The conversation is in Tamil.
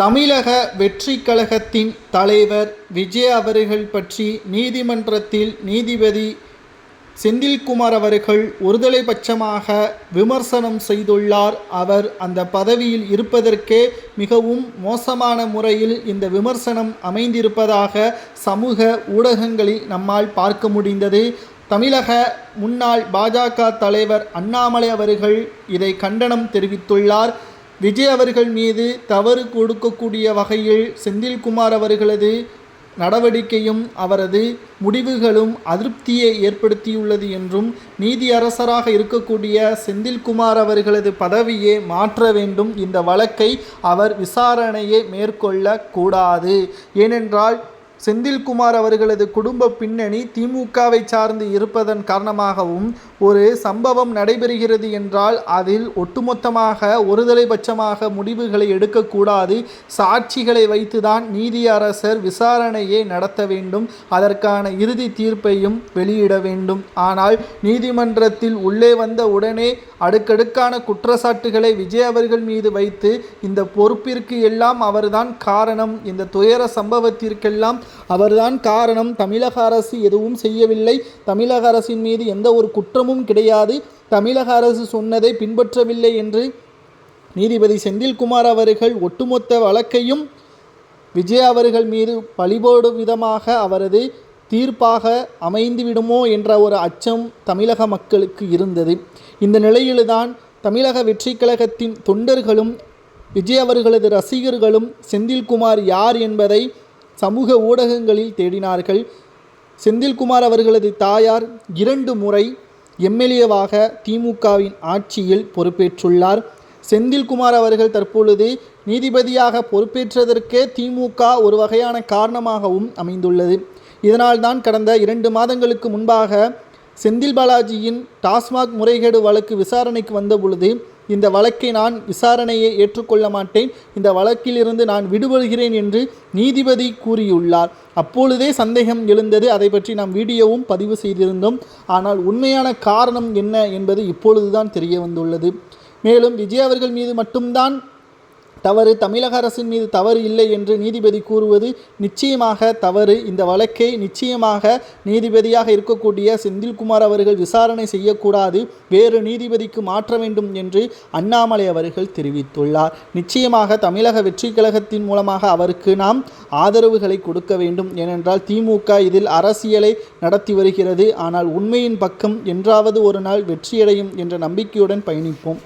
தமிழக வெற்றி கழகத்தின் தலைவர் விஜய் அவர்கள் பற்றி நீதிமன்றத்தில் நீதிபதி செந்தில்குமார் அவர்கள் ஒருதலை பட்சமாக விமர்சனம் செய்துள்ளார். அவர் அந்த பதவியில் இருப்பதற்கே மிகவும் மோசமான முறையில் இந்த விமர்சனம் அமைந்திருப்பதாக சமூக ஊடகங்களில் நம்மால் பார்க்க முடிந்தது. தமிழக முன்னாள் பாஜக தலைவர் அண்ணாமலை அவர்கள் இதை கண்டனம் தெரிவித்துள்ளார். விஜய் அவர்கள் மீது தவறு கொடுக்கக்கூடிய வகையில் செந்தில்குமார் அவர்களது நடவடிக்கையும் அவரது முடிவுகளும் அதிருப்தியை ஏற்படுத்தியுள்ளது என்றும் நீதியரசராக இருக்கக்கூடிய செந்தில்குமார் அவர்களது பதவியை மாற்ற வேண்டும் இந்த வழக்கை அவர் விசாரணையை மேற்கொள்ள கூடாது ஏனென்றால் செந்தில்குமார் அவர்களது குடும்ப பின்னணி திமுகவை சார்ந்து இருப்பதன் காரணமாகவும் ஒரு சம்பவம் நடைபெறுகிறது என்றால் அதில் ஒட்டுமொத்தமாக ஒருதலைபட்சமாக முடிவுகளை எடுக்கக்கூடாது. சாட்சிகளை வைத்துதான் நீதியரசர் விசாரணையை நடத்த வேண்டும். அதற்கான இறுதி தீர்ப்பையும் வெளியிட வேண்டும். ஆனால் நீதிமன்றத்தில் உள்ளே வந்த உடனே அடுக்கடுக்கான குற்றச்சாட்டுகளை விஜய் அவர்கள் மீது வைத்து இந்த பொறுப்பிற்கு எல்லாம் அவர்தான் காரணம். இந்த துயர சம்பவத்திற்கெல்லாம் அவர்தான் காரணம். தமிழக அரசு எதுவும் செய்யவில்லை. தமிழக அரசின் மீது எந்த ஒரு குற்றமும் கிடையாது. தமிழக அரசு சொன்னதை பின்பற்றவில்லை என்று நீதிபதி செந்தில்குமார் அவர்கள் ஒட்டுமொத்த வழக்கையும் விஜய் அவர்கள் மீது பழிபோடும் விதமாக அவரது தீர்ப்பாக அமைந்துவிடுமோ என்ற ஒரு அச்சம் தமிழக மக்களுக்கு இருந்தது. இந்த நிலையில்தான் தமிழக வெற்றி கழகத்தின் தொண்டர்களும் விஜய் அவர்களது ரசிகர்களும் செந்தில்குமார் யார் என்பதை சமூக ஊடகங்களில் தேடினார்கள். செந்தில்குமார் அவர்களது தாயார் இரண்டு முறை எம்எல்ஏவாக திமுகவின் ஆட்சியில் பொறுப்பேற்றுள்ளார். செந்தில்குமார் அவர்கள் தற்பொழுது நீதிபதியாக பொறுப்பேற்றதற்கே திமுக ஒரு வகையான காரணமாகவும் அமைந்துள்ளது. இதனால்தான் கடந்த இரண்டு மாதங்களுக்கு முன்பாக செந்தில் பாலாஜியின் டாஸ்மாக் முறைகேடு வழக்கு விசாரணைக்கு வந்த பொழுது இந்த வழக்கை நான் விசாரணையை ஏற்றுக்கொள்ள மாட்டேன். இந்த வழக்கிலிருந்து நான் விடுபடுகிறேன் என்று நீதிபதி கூறியுள்ளார். அப்பொழுதே சந்தேகம் எழுந்தது. அதை பற்றி நாம் வீடியோவும் பதிவு செய்திருந்தோம். ஆனால் உண்மையான காரணம் என்ன என்பது இப்பொழுதுதான் தெரிய வந்துள்ளது. மேலும் விஜய் அவர்கள் மீது மட்டும்தான் தவறு தமிழக அரசின் மீது தவறு இல்லை என்று நீதிபதி கூறுவது நிச்சயமாக தவறு. இந்த வழக்கை நிச்சயமாக நீதிபதியாக இருக்கக்கூடிய செந்தில்குமார் அவர்கள் விசாரணை செய்யக்கூடாது. வேறு நீதிபதிக்கு மாற்ற வேண்டும் என்று அண்ணாமலை அவர்கள் தெரிவித்துள்ளார். நிச்சயமாக தமிழக வெற்றி கழகத்தின் மூலமாக அவருக்கு நாம் ஆதரவுகளை கொடுக்க வேண்டும். ஏனென்றால் திமுக இதில் அரசியலை நடத்தி வருகிறது. ஆனால் உண்மையின் பக்கம் என்றாவது ஒரு நாள் வெற்றியடையும் என்ற நம்பிக்கையுடன் பயணிப்போம்.